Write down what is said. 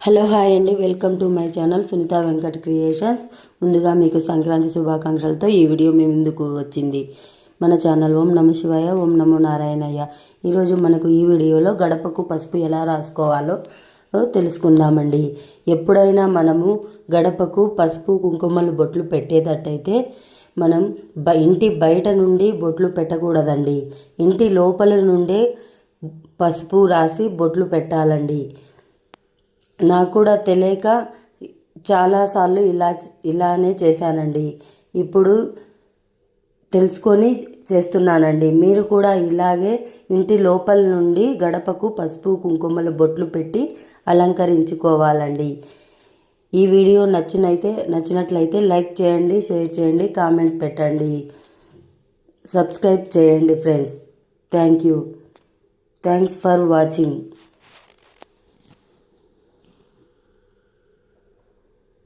Hello hi అండి welcome to my channel Sunitha Venkat creations. ముందుగా మీకు సంక్రాంతి శుభాకాంక్షలతో ఈ వీడియో మీ ముందుకు వచ్చింది. మన ఛానల్ ఓం నమ శివాయ ఓం నమో నారాయణయ్య. ఈరోజు మనకు ఈ వీడియోలో గడపకు పసుపు ఎలా రాసుకోవాలో తెలుసుకుందామండి. ఎప్పుడైనా మనము గడపకు పసుపు కుంకుమలు బొట్లు పెట్టేటట్టయితే మనం బ ఇంటి బయట నుండి బొట్లు పెట్టకూడదండి. ఇంటి లోపల నుండే పసుపు రాసి బొట్లు పెట్టాలండి. నాకు కూడా తెలియక చాలాసార్లు ఇలా ఇలానే చేశానండి. ఇప్పుడు తెలుసుకొని చేస్తున్నానండి. మీరు కూడా ఇలాగే ఇంటి లోపల నుండి గడపకు పసుపు కుంకుమల బొట్లు పెట్టి అలంకరించుకోవాలండి. ఈ వీడియో నచ్చినైతే నచ్చినట్లయితే లైక్ చేయండి షేర్ చేయండి కామెంట్ పెట్టండి. సబ్స్క్రైబ్ చేయండి friends. Thank you. Thanks for watching.